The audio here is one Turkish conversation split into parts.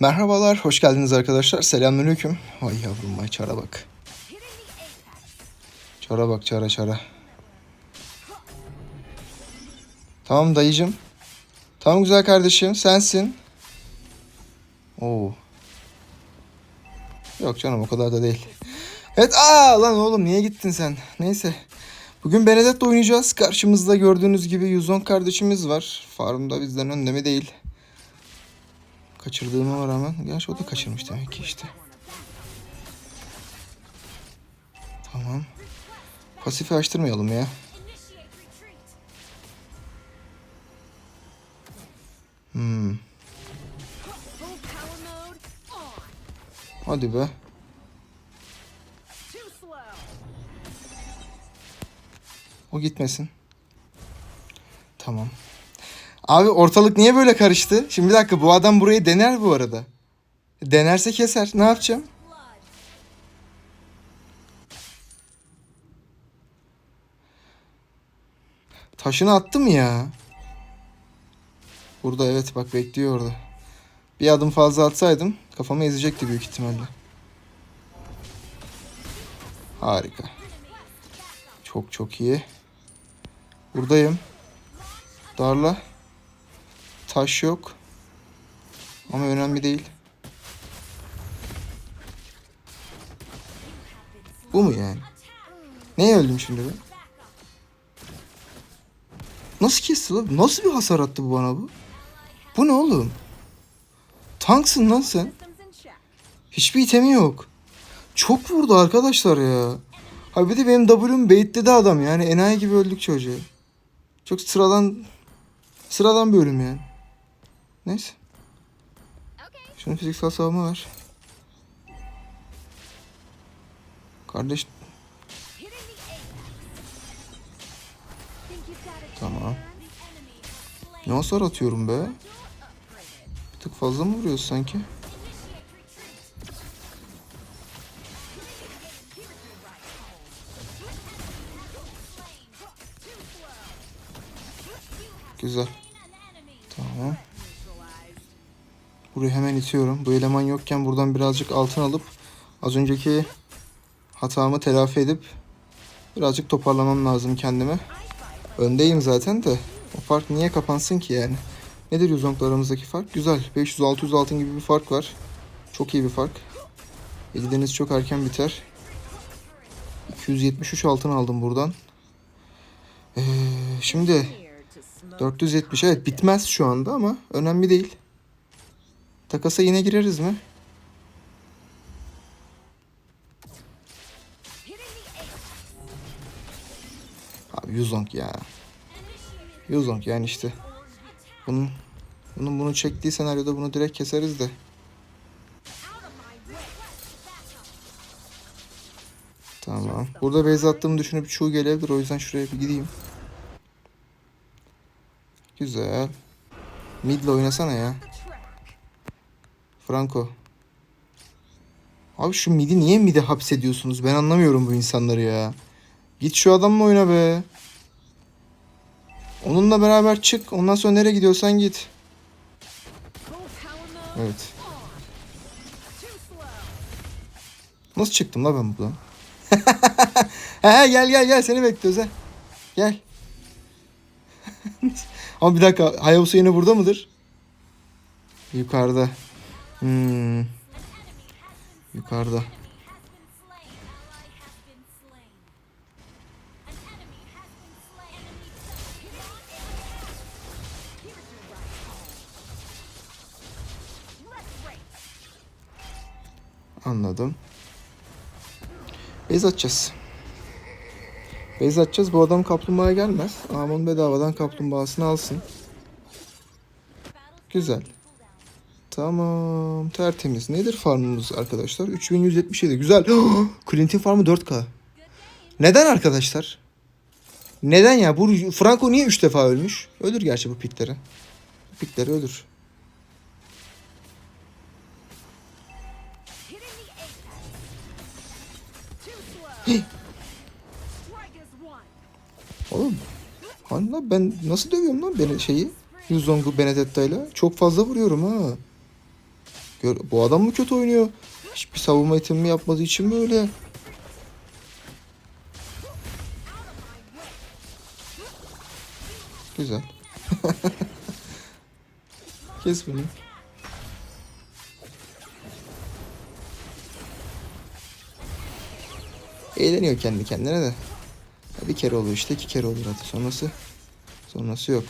Merhabalar, hoş geldiniz arkadaşlar. Selamünaleyküm. Ay yavrum ay çara bak. Çara bak çara çara. Tamam dayıcım. Tamam güzel kardeşim, sensin. Oo. Yok canım o kadar da değil. Evet aa lan oğlum niye gittin sen? Neyse. Bugün Benedetta oynayacağız. Karşımızda gördüğünüz gibi Yuzon kardeşimiz var. Farmda bizden önde mi değil. Kaçırdığıma rağmen. Gerçi o da kaçırmış demek ki işte. Tamam. Pasifi açtırmayalım ya. Hmm. Hadi be. O gitmesin. Tamam. Abi ortalık niye böyle karıştı? Şimdi bir dakika bu adam burayı dener bu arada. Denerse keser. Ne yapacağım? Taşını attım ya. Burada evet bak bekliyor orada. Bir adım fazla atsaydım kafamı ezecekti büyük ihtimalle. Harika. Çok çok iyi. Buradayım. Darla. Taş yok. Ama önemli değil. Bu mu yani? Neye öldüm şimdi ben? Nasıl kesti lan? Nasıl bir hasar attı bu bana bu? Bu ne oğlum? Tanksın lan sen. Hiçbir itemi yok. Çok vurdu arkadaşlar ya. Ha bir de benim W'm baitledi adam yani. Enayi gibi öldük çocuğu. Çok sıradan sıradan bir ölüm yani. Neyse. Şunun fiziksel savunma var. Kardeş tamam. Ne hasar atıyorum be? Bir tık fazla mı vuruyoruz sanki? Güzel. Tamam. Burayı hemen itiyorum. Bu eleman yokken buradan birazcık altın alıp az önceki hatamı telafi edip birazcık toparlamam lazım kendime. Öndeyim zaten de o fark niye kapansın ki yani? Nedir Yuzonk'la aramızdaki fark? Güzel. 500-600 altın gibi bir fark var. Çok iyi bir fark. Eliniz çok erken biter. 273 altın aldım buradan. Ee, şimdi Here to smoke. 470 evet bitmez şu anda ama önemli değil. Takasa yine gireriz mi? Abi Yuzong ya. Yuzong yani işte. Bunun bunun bunu çektiği senaryoda bunu direkt keseriz de. Tamam. Burada base attığımı düşünüp çoğu gelebilir. O yüzden şuraya bir gideyim. Güzel. Mid'le oynasana ya. Franco. Abi şu midi niye midi hapsediyorsunuz? Ben anlamıyorum bu insanları ya. Git şu adamla oyna be. Onunla beraber çık. Ondan sonra nereye gidiyorsan git. Evet. Nasıl çıktım la ben buradan? he gel gel gel seni bekliyoruz ha. Gel. Ama bir dakika Hayabusa yine burada mıdır? Yukarıda. Hmm. Yukarıda. Anladım. Base atacağız. Base atacağız. Bu adam kaplumbağaya gelmez. Amon bedavadan kaplumbağasını alsın. Güzel. Tamam. Tertemiz. Nedir farmımız arkadaşlar? 3177. Güzel. Clint'in farmı 4K. Neden arkadaşlar? Neden ya? Bu Franco niye 3 defa ölmüş? Ölür gerçi bu piklere. Bu pikleri ölür. Oğlum. Hani ben nasıl dövüyorum lan beni şeyi? Yuzong'u Benedetta'yla. Çok fazla vuruyorum ha. Gör, bu adam mı kötü oynuyor? Hiçbir savunma itemi yapmadığı için mi öyle? Güzel. Kes bunu. Eğleniyor kendi kendine de. Bir kere oluyor işte iki kere olur hadi sonrası. Sonrası yok.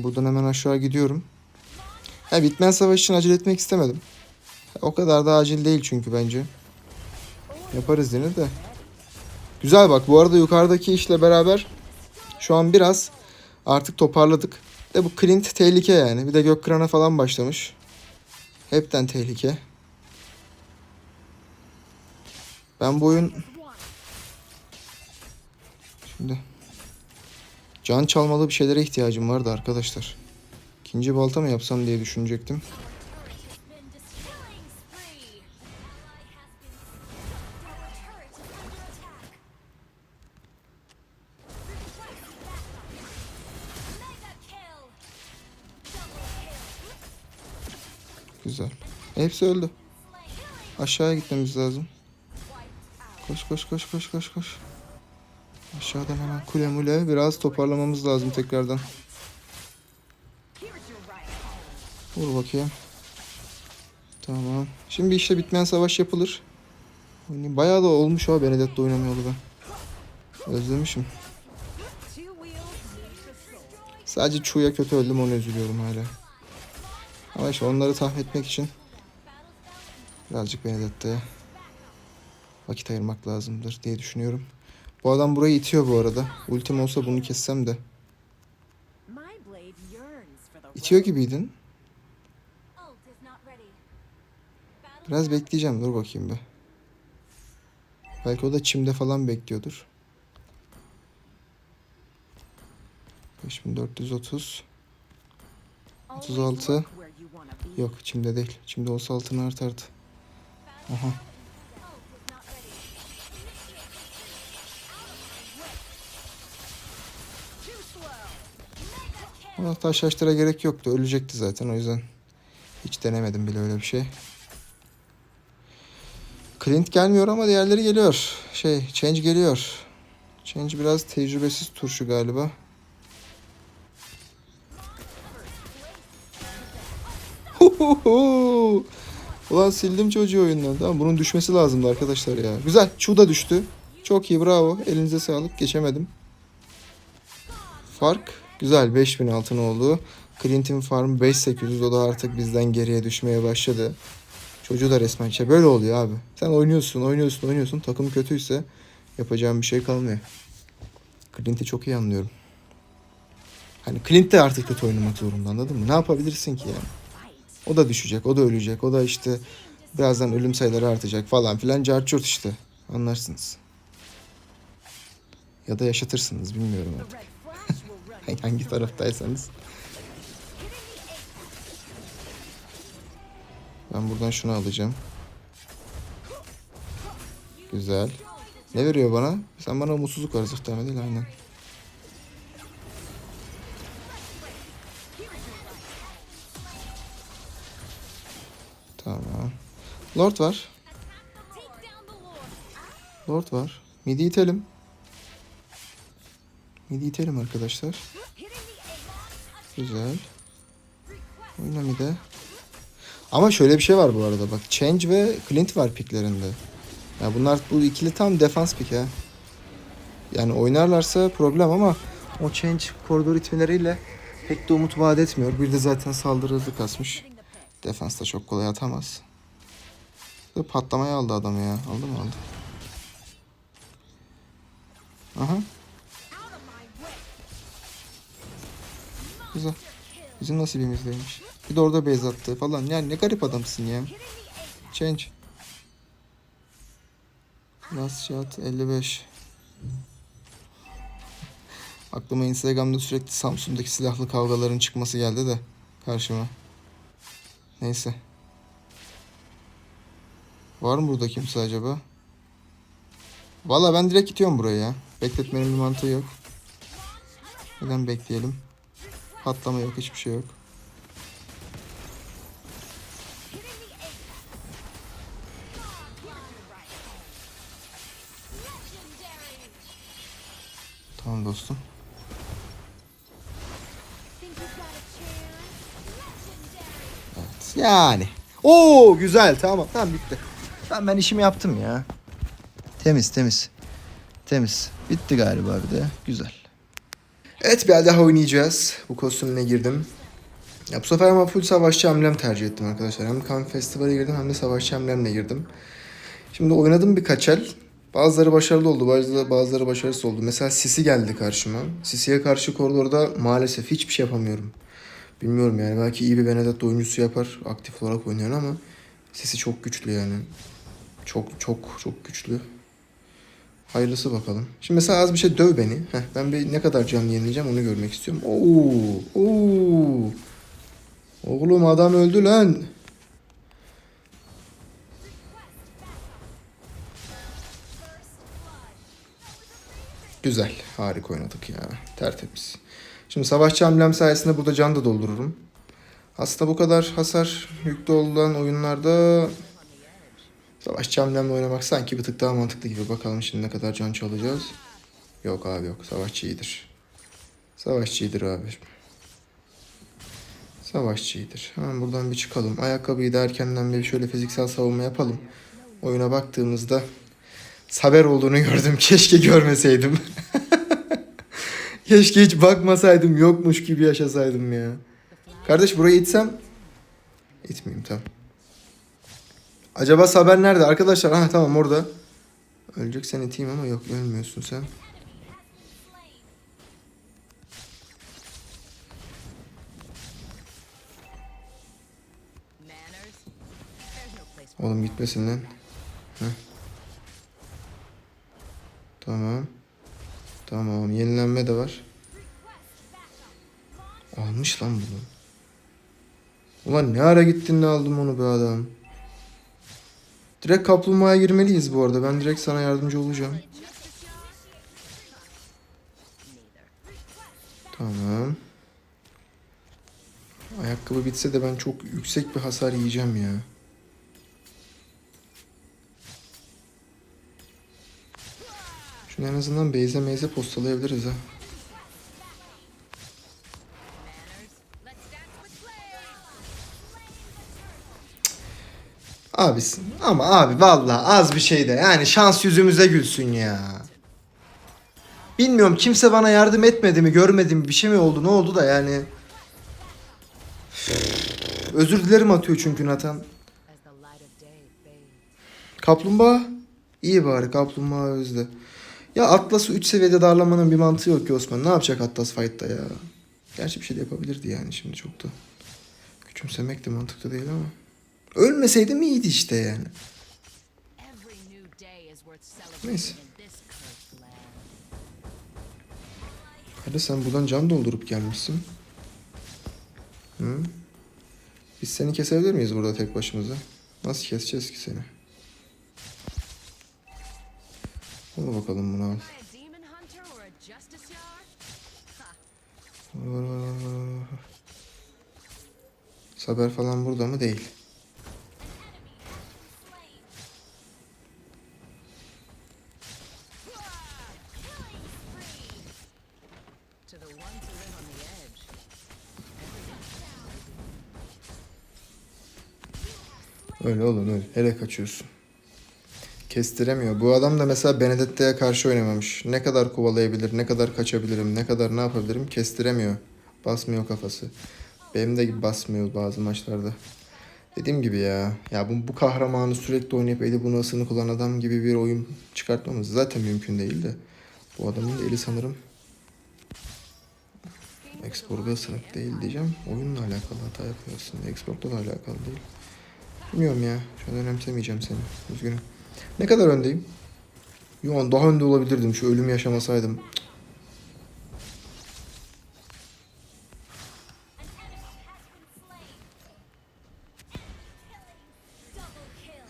Şimdi buradan hemen aşağı gidiyorum. Ha bitmen savaş için acele etmek istemedim. O kadar da acil değil çünkü bence. Yaparız yine de. Güzel bak bu arada yukarıdaki işle beraber şu an biraz artık toparladık. De bu Clint tehlike yani. Bir de Gökkıran'a falan başlamış. Hepten tehlike. Ben bu oyun. Şimdi can çalmalı bir şeylere ihtiyacım vardı arkadaşlar. İkinci balta mı yapsam diye düşünecektim. Güzel. Hepsi öldü. Aşağıya gitmemiz lazım. Koş koş koş koş koş koş. Aşağıdan hemen kule mule biraz toparlamamız lazım tekrardan. Vur bakayım. Tamam. Şimdi işte bitmeyen savaş yapılır. Bayağı da olmuş ha Benedetta oynamayalı ben. Özlemişim. Sadece Chu'ya kötü öldüm onu üzülüyorum hala. Ama işte onları tahmin etmek için birazcık Benedetta'ya vakit ayırmak lazımdır diye düşünüyorum. Bu adam burayı itiyor bu arada. Ultim olsa bunu kessem de. İtiyor gibiydin. Biraz bekleyeceğim dur bakayım be. Belki o da çimde falan bekliyordur. 5430 Always 36. look where you wanna be. Yok çimde değil. Çimde olsa altını artardı. Aha. Mega kill. Ama taş yaştıra gerek yoktu. Ölecekti zaten o yüzden. Hiç denemedim bile öyle bir şey. Clint gelmiyor ama diğerleri geliyor. Şey, Change geliyor. Change biraz tecrübesiz turşu galiba. Huhuhu. Ulan sildim çocuğu oyundan. Tamam bunun düşmesi lazımdı arkadaşlar ya. Güzel. Chu da düştü. Çok iyi bravo. Elinize sağlık. Geçemedim. Fark güzel 5000 altın oldu. Clint'in farm 5800 o da artık bizden geriye düşmeye başladı. Çocuğu da resmen şey böyle oluyor abi. Sen oynuyorsun oynuyorsun oynuyorsun takım kötüyse yapacağım bir şey kalmıyor. Clint'i çok iyi anlıyorum. Hani Clint de artık kötü oynamak zorunda anladın mı? Ne yapabilirsin ki yani? O da düşecek, o da ölecek, o da işte birazdan ölüm sayıları artacak falan filan carçurt işte. Anlarsınız. Ya da yaşatırsınız bilmiyorum artık. Hangi taraftaysanız. Ben buradan şunu alacağım. Güzel. Ne veriyor bana? Sen bana umutsuzluk var zıhtame değil aynen. Tamam. Lord var. Lord var. Midi itelim. Midi itelim arkadaşlar. Güzel. Oyna mide. Ama şöyle bir şey var bu arada bak. Change ve Clint var piklerinde. Ya bunlar bu ikili tam defans pik ha. Yani oynarlarsa problem ama o Change koridor itmeleriyle pek de umut vaat etmiyor. Bir de zaten saldırı hızı kasmış. Defans da çok kolay atamaz. Patlamaya aldı adamı ya. Aldı mı aldı? Aha. Güzel. Bizim nasibimizdeymiş. Bir de orada base attı falan. Yani ne garip adamsın ya. Change. Last shot 55. Aklıma Instagram'da sürekli Samsun'daki silahlı kavgaların çıkması geldi de karşıma. Neyse. Var mı burada kimse acaba? Valla ben direkt gidiyorum buraya ya. Bekletmenin bir mantığı yok. Neden bekleyelim? Patlama yok hiçbir şey yok. Tamam dostum. Evet, yani. Oo güzel tamam tamam bitti. Tamam ben işimi yaptım ya. Temiz temiz. Temiz. Bitti galiba bir de. Güzel. Evet bir daha oynayacağız. Bu kostümüne girdim. Ya bu sefer ama full savaşçı emblem tercih ettim arkadaşlar. Hem kan festivale girdim hem de savaşçı emblemle girdim. Şimdi oynadım birkaç el. Bazıları başarılı oldu, bazıları, bazıları başarısız oldu. Mesela Sisi geldi karşıma. Sisi'ye karşı koridorda maalesef hiçbir şey yapamıyorum. Bilmiyorum yani belki iyi bir Benedetta oyuncusu yapar aktif olarak oynayan ama Sisi çok güçlü yani. Çok çok çok güçlü. Hayırlısı bakalım. Şimdi mesela az bir şey döv beni. Heh, ben bir ne kadar can yenileceğim onu görmek istiyorum. Oo, oo. Oğlum adam öldü lan. Güzel. Harika oynadık ya. Tertemiz. Şimdi savaşçı amblem sayesinde burada can da doldururum. Aslında bu kadar hasar yüklü olan oyunlarda savaşçı amblemle oynamak sanki bir tık daha mantıklı gibi. Bakalım şimdi ne kadar can çalacağız. Yok abi yok. Savaşçı iyidir. Savaşçı iyidir abi. Savaşçı iyidir. Hemen buradan bir çıkalım. Ayakkabıyı da erkenden bir şöyle fiziksel savunma yapalım. Oyuna baktığımızda Saber olduğunu gördüm. Keşke görmeseydim. Keşke hiç bakmasaydım. Yokmuş gibi yaşasaydım ya. Kardeş burayı itsem... İtmeyeyim tamam. Acaba Saber nerede? Arkadaşlar ha tamam orada. Öleceksen iteyim ama yok ölmüyorsun sen. Oğlum gitmesin lan. Heh. Tamam. Tamam. Yenilenme de var. Almış lan bunu. Ulan ne ara gittin de aldım onu be adam. Direkt kaplumbağaya girmeliyiz bu arada. Ben direkt sana yardımcı olacağım. Tamam. Ayakkabı bitse de ben çok yüksek bir hasar yiyeceğim ya. Şunu en azından beyze meyze postalayabiliriz ha. Abisin ama abi vallahi az bir şey de yani şans yüzümüze gülsün ya. Bilmiyorum kimse bana yardım etmedi mi görmedi mi bir şey mi oldu ne oldu da yani. Özür dilerim atıyor çünkü Nathan. Kaplumbağa. İyi bari kaplumbağa özde. Ya Atlas'ı 3 seviyede darlamanın bir mantığı yok ki Osman. Ne yapacak Atlas fight'ta ya? Gerçi bir şey de yapabilirdi yani şimdi çok da. Küçümsemek de mantıklı değil ama. Ölmeseydim iyiydi işte yani. Neyse. Hadi sen buradan can doldurup gelmişsin. Hı? Biz seni kesebilir miyiz burada tek başımıza? Nasıl keseceğiz ki seni? Al bakalım bunu al. Saber falan burada mı? Değil. Öyle oğlum öyle. Hele kaçıyorsun. Kestiremiyor. Bu adam da mesela Benedetta'ya karşı oynamamış. Ne kadar kovalayabilir, ne kadar kaçabilirim, ne kadar ne yapabilirim kestiremiyor. Basmıyor kafası. Benim de basmıyor bazı maçlarda. Dediğim gibi ya. Ya bu, bu kahramanı sürekli oynayıp eli bunu ısınık olan adam gibi bir oyun çıkartmamız zaten mümkün değil de. Bu adamın da eli sanırım Export'da ısınık değil diyeceğim. Oyunla alakalı hata yapıyor aslında. Export'ta da alakalı değil. Bilmiyorum ya. Şu an önemsemeyeceğim seni. Üzgünüm. Ne kadar öndeyim? Yo daha önde olabilirdim. Şu ölüm yaşamasaydım.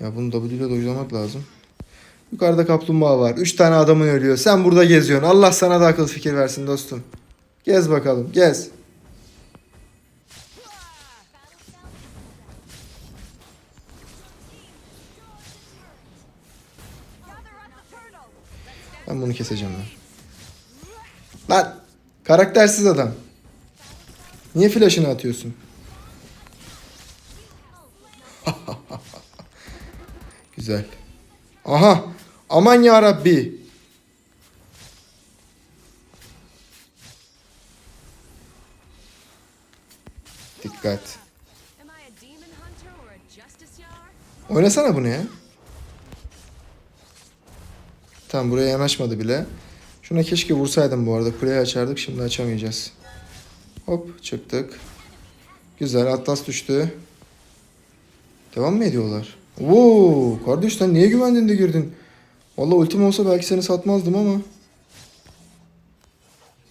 Ya bunu W ile dojlamak lazım. Yukarıda kaplumbağa var. Üç tane adamın ölüyor. Sen burada geziyorsun. Allah sana da akıl fikir versin dostum. Gez bakalım. Gez. Ben bunu keseceğim ben. Lan karaktersiz adam. Niye flash'ını atıyorsun? Güzel. Aha. Aman ya Rabbi. Yard? Oynasana bunu ya. Tamam buraya yanaşmadı bile. Şuna keşke vursaydım bu arada. Kuleyi açardık şimdi açamayacağız. Hop çıktık. Güzel Atlas düştü. Devam mı ediyorlar? Oo, kardeş sen niye güvendin de girdin? Valla ultim olsa belki seni satmazdım ama.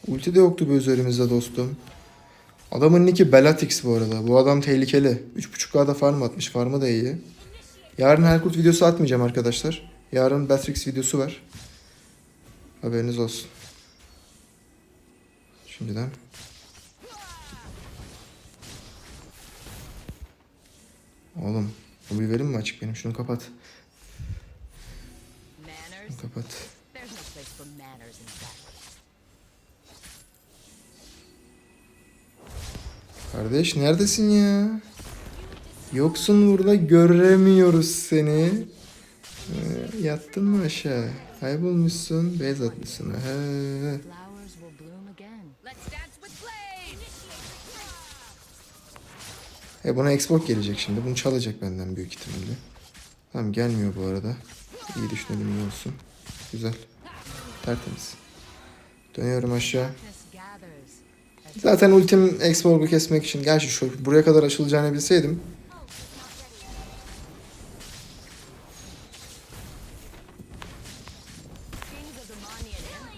Ulti de yoktu bu üzerimizde dostum. Adamın nicki Bellatrix bu arada. Bu adam tehlikeli. 3.5K'da farm atmış. Farmı da iyi. Yarın Helkurt videosu atmayacağım arkadaşlar. Yarın Bellatrix videosu var. Haberiniz olsun. Şimdiden. Oğlum. Bu bir verim mi açık benim? Şunu kapat. Şunu kapat. Kardeş neredesin ya? Yoksun burada göremiyoruz seni. Ee, yattın mı aşağı? Kaybolmuşsun. Beyaz atmışsın. He. E buna export gelecek şimdi. Bunu çalacak benden büyük ihtimalle. Tamam gelmiyor bu arada. İyi düşünelim iyi olsun. Güzel. Tertemiz. Dönüyorum aşağı. Zaten ultim export'u kesmek için. Gerçi şu buraya kadar açılacağını bilseydim.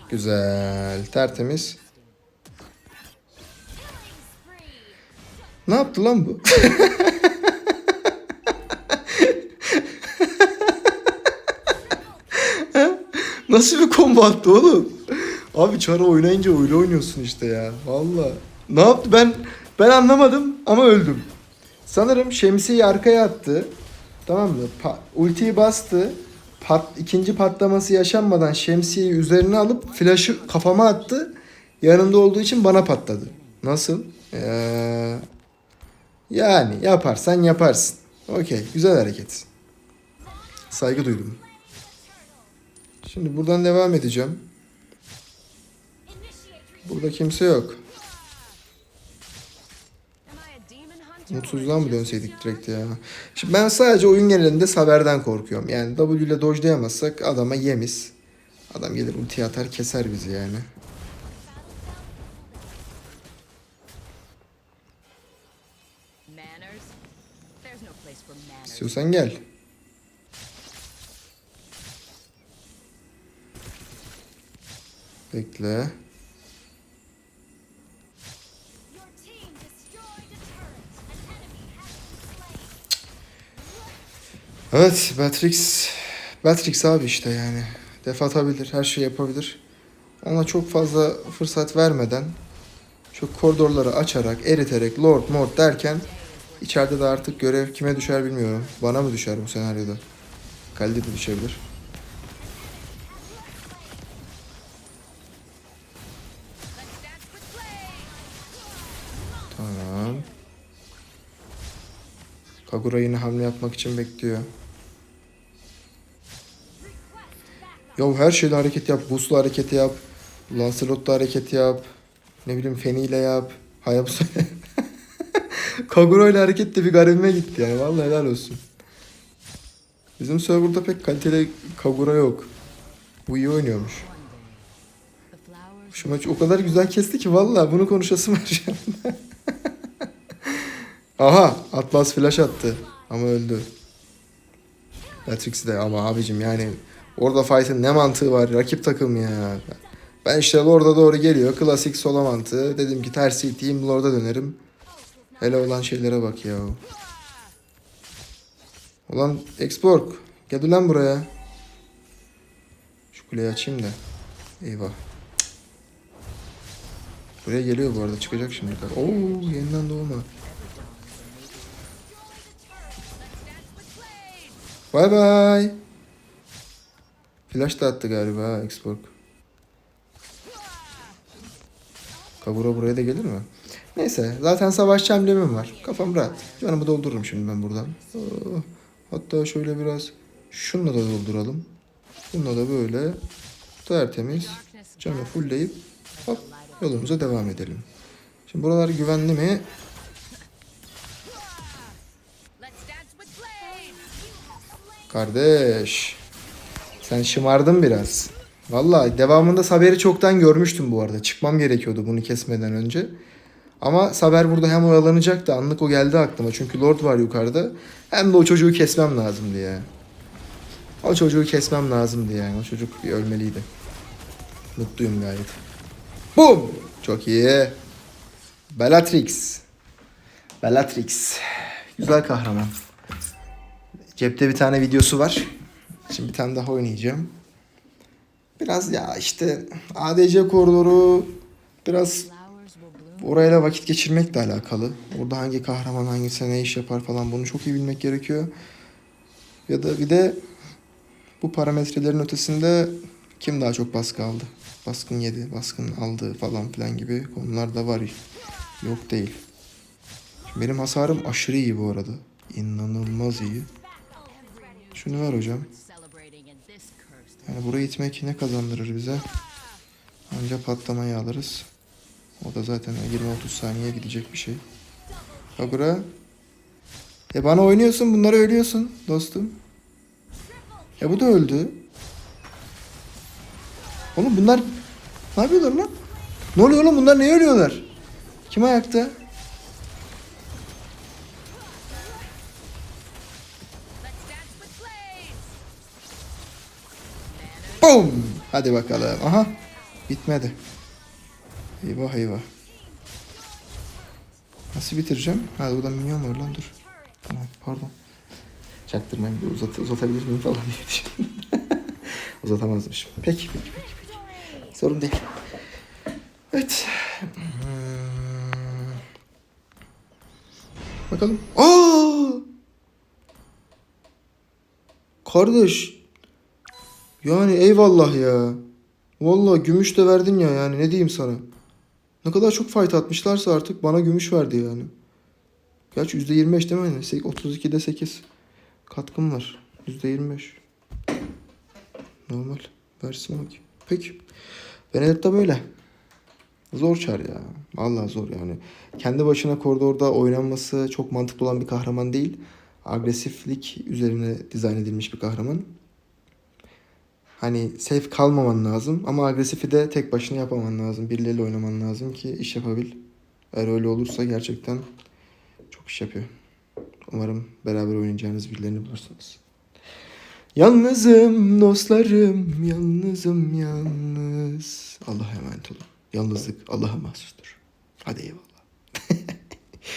Güzel. Tertemiz. Ne yaptı lan bu? Nasıl bir combo attı oğlum? Abi çara oynayınca öyle oynuyorsun işte ya. Valla. Ne yaptı ben ben anlamadım ama öldüm. Sanırım şemsiyeyi arkaya attı. Tamam mı? Pa- ultiyi bastı. Pat, ikinci patlaması yaşanmadan şemsiyeyi üzerine alıp flash'ı kafama attı. Yanımda olduğu için bana patladı. Nasıl? Ee, yani yaparsan yaparsın. Okey. Güzel hareket. Saygı duydum. Şimdi buradan devam edeceğim. Burada kimse yok. Mutsuzluğa mı dönseydik direkt ya? Şimdi ben sadece oyun genelinde Saber'den korkuyorum. Yani W ile dojlayamazsak adama yemiz. Adam gelir ulti atar keser bizi yani. İstiyorsan gel. Bekle. Evet Batrix. Batrix abi işte yani. Def atabilir, her şey yapabilir. Ona çok fazla fırsat vermeden çok koridorları açarak, eriterek, lord mord derken içeride de artık görev kime düşer bilmiyorum. Bana mı düşer bu senaryoda? Kalide de düşebilir. Tamam. Kagura yine hamle yapmak için bekliyor. Ya her şeyle hareket yap. Boost'la hareketi yap. Lancelot'la hareket yap. Ne bileyim Feni ile yap. Hayabusa Kagura ile hareket de bir garibime gitti yani. Vallahi helal olsun. Bizim serverda pek kaliteli Kagura yok. Bu iyi oynuyormuş. Şu maç o kadar güzel kesti ki vallahi bunu konuşasım var şu. Aha Atlas flash attı ama öldü. Matrix de ama abicim yani orada fight'ın ne mantığı var rakip takım ya. Ben işte Lord'a doğru geliyor klasik sola mantığı. Dedim ki tersi iteyim Lord'a dönerim. Hele olan şeylere bak ya. Ulan Expork gel lan buraya. Şu kuleyi açayım da. Eyvah. Buraya geliyor bu arada çıkacak şimdi. Oo yeniden doğma. Bay bay. Flash da attı galiba ha, Xbox. Kagura buraya da gelir mi? Neyse zaten savaşçı amblemim var. Kafam rahat. Canımı doldururum şimdi ben buradan. Oh, Hatta şöyle biraz şununla da dolduralım. Bununla da böyle tertemiz canı fullleyip hop yolumuza devam edelim. Şimdi buralar güvenli mi? Kardeş. Sen şımardın biraz. Vallahi devamında Saber'i çoktan görmüştüm bu arada. Çıkmam gerekiyordu bunu kesmeden önce. Ama Saber burada hem oyalanacaktı. Anlık o geldi aklıma. Çünkü Lord var yukarıda. Hem de o çocuğu kesmem lazımdı ya. O çocuğu kesmem lazımdı yani. O çocuk bir ölmeliydi. Mutluyum gayet. Boom! Çok iyi. Bellatrix. Bellatrix. Güzel kahraman. Cepte bir tane videosu var. Şimdi bir tane daha oynayacağım. Biraz ya işte ADC koridoru biraz orayla vakit geçirmekle alakalı. Orada hangi kahraman hangisi ne iş yapar falan bunu çok iyi bilmek gerekiyor. Ya da bir de bu parametrelerin ötesinde kim daha çok baskı aldı? Baskın yedi, baskın aldı falan filan gibi konular da var. Yok değil. Benim hasarım aşırı iyi bu arada. İnanılmaz iyi. Şunu ver hocam. Yani burayı itmek ne kazandırır bize? Ancak patlamayı alırız. O da zaten 20-30 saniye gidecek bir şey. Kagura. E bana oynuyorsun bunları ölüyorsun dostum. Ya bu da öldü. Oğlum bunlar ne yapıyorlar lan? Ne oluyor oğlum bunlar niye ölüyorlar? Kim ayakta? Boom! Hadi bakalım. Aha. Bitmedi. Eyvah eyvah. Nasıl bitireceğim? Ha burada minyon var lan dur. Tamam pardon. Çaktırmayın bir uzat, uzatabilir miyim falan diye düşündüm. Uzatamazmışım. Peki peki peki. peki. Sorun değil. Evet. Bakalım. Aa! Kardeş. Yani eyvallah ya. Vallahi gümüş de verdin ya yani ne diyeyim sana. Ne kadar çok fight atmışlarsa artık bana gümüş verdi yani. Gerçi %25 değil mi? Yani? 32'de 8. Katkım var. %25. Normal. Versin bakayım. Peki. Benedetta böyle. Zor çar ya. Vallahi zor yani. Kendi başına koridorda oynanması çok mantıklı olan bir kahraman değil. Agresiflik üzerine dizayn edilmiş bir kahraman. Hani safe kalmaman lazım ama agresifi de tek başına yapaman lazım. Birileriyle oynaman lazım ki iş yapabil. Eğer öyle olursa gerçekten çok iş yapıyor. Umarım beraber oynayacağınız birilerini bulursunuz. Yalnızım dostlarım, yalnızım yalnız. Allah'a emanet olun. Yalnızlık Allah'a mahsustur. Hadi eyvallah.